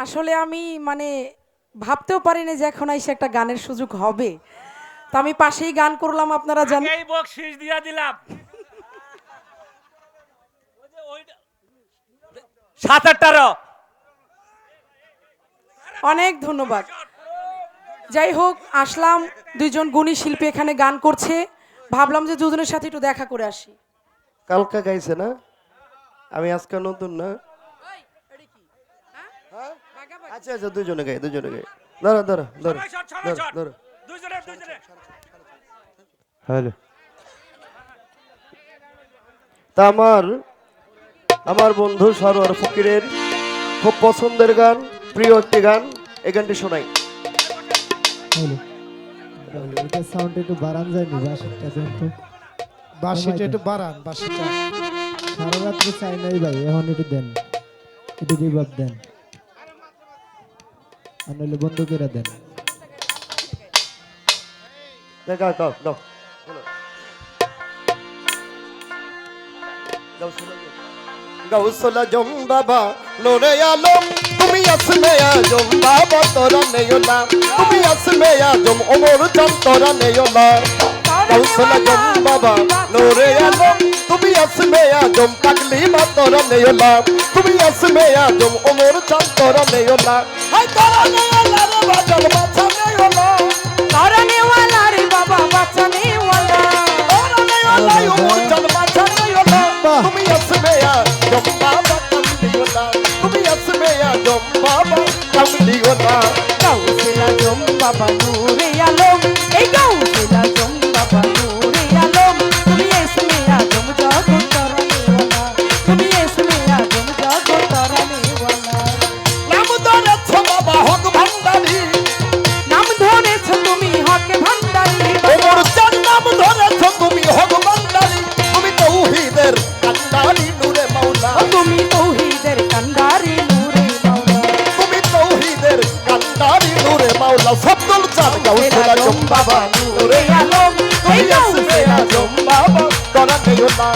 আসলে আমি মানে ভাবতেও পারিনি যে এখন এসে একটা গানের সুযোগ হবে। তো আমি পাশেই গান করলাম আপনারা জানেন এই দিয়া দিলাম। ওই যে ওইটা- সাত আটটারও। অনেক ধন্যবাদ। যাই হোক আসলাম দুইজন গুণী শিল্পী এখানে গান করছে। ভাবলাম যে দুজনের সাথে একটু দেখা করে আসি। কালকা গাইছে না? আমি আজকে নতুন না? আচ্ছা আচ্ছা দুজনে গাই দুজনে গাই। ধরো ধরো ধরো ধরো ধরো। হ্যালো। তা আমার আমার বন্ধু সরোয়ার ফকিরের খুব পছন্দের গান প্রিয় একটি গান এই গানটি শোনাই। এটা সাউন্ড একটু বাড়ান যায়নি বাসিটা কিন্তু বাঁশিটা একটু বাড়ান বাঁশিটা। সারা রাত্রে চাই নাই ভাই এখন একটু দেন। একটু রিভাব দেন। আর নইলে বন্ধ করে দেন। গাও গাও। গাও। গাউসলা জম বাবা, নোরে আলম তুমি আসলে আজম বাবা, তোরা নেও না। তুমি আসলে আজম ওমর চান তোরা না। বাবা, নোরে আলম তুমি আসবে আজম পাগলি মাতর তোরা নেও তুমি আসবে আজম, ওমর চান তোরা হাই তোরা নেও রে বাদল বাছা নেও না। তারানেওয়ালা রে বাবা বাছা তোরা নূরে মাওলা সব্দুল চান গাউসলা জম বাবা নূরে আলম তুমি আসবে আজম বাবা তোরা নেও না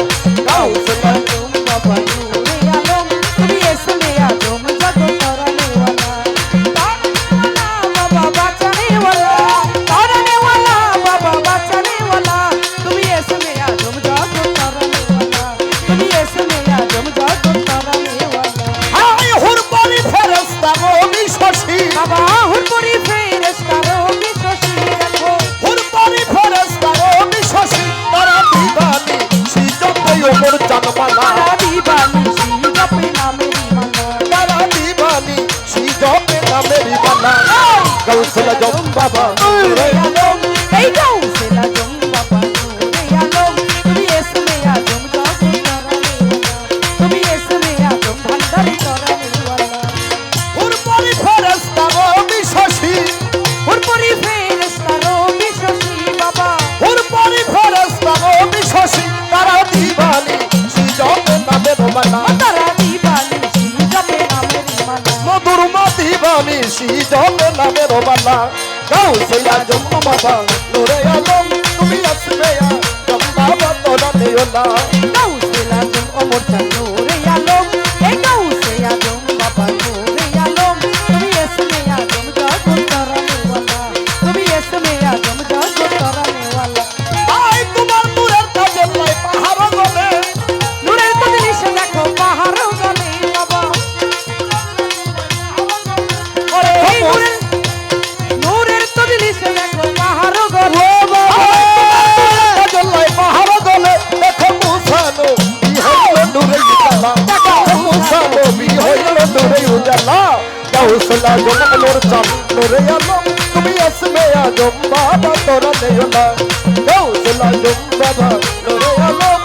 বাবা। নূরে আলম এই গাউসেলা জম বাবা। নূরে আলম তুমি এসমে আজম জগৎ তরানেওয়ালা তুমি এসমে আজম ভান্ডারি তরানেওয়ালা হুরবারি ফেরেশতা নবী শশী হুরপুরি ফেরেশতা রবি শশী বাবা। হুরবারি ফেরেশতা নবী শশী তারা দিবানি সিজতে নামের বালা তারা দিবানি শিরপে নামের মালা মধুর দিবানি সিজতে নামের বালা গাউসলা জম বাবা নূরে আলম তুমি আসবে জম বাবা তোরা নেও না জমলোর চাম নূরে আলম তুমি আসবে আজম বাবা তোরা নেও না গাউসলা জম বাবা নূরে আলম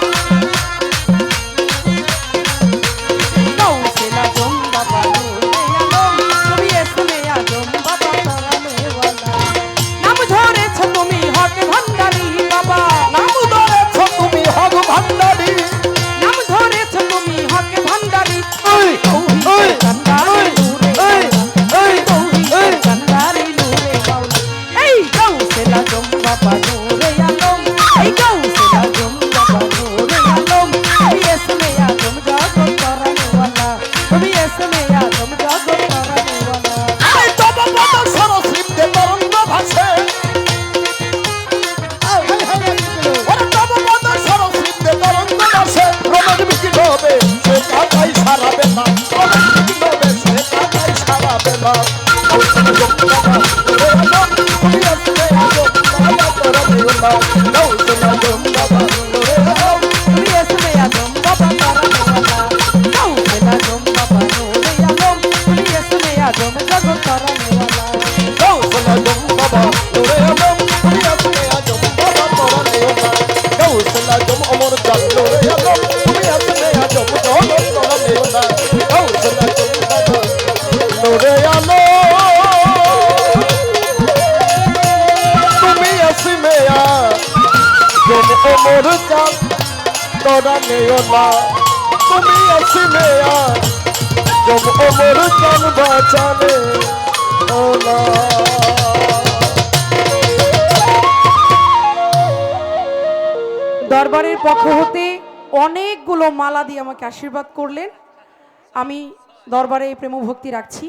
Thank you. মোর চাল তোরা নেও না তুমি আসলে আর জব ও দরবারের পক্ষ হতে অনেকগুলো মালা দিয়ে আমাকে আশীর্বাদ করলেন। আমি দরবারে প্রেমভক্তি রাখছি।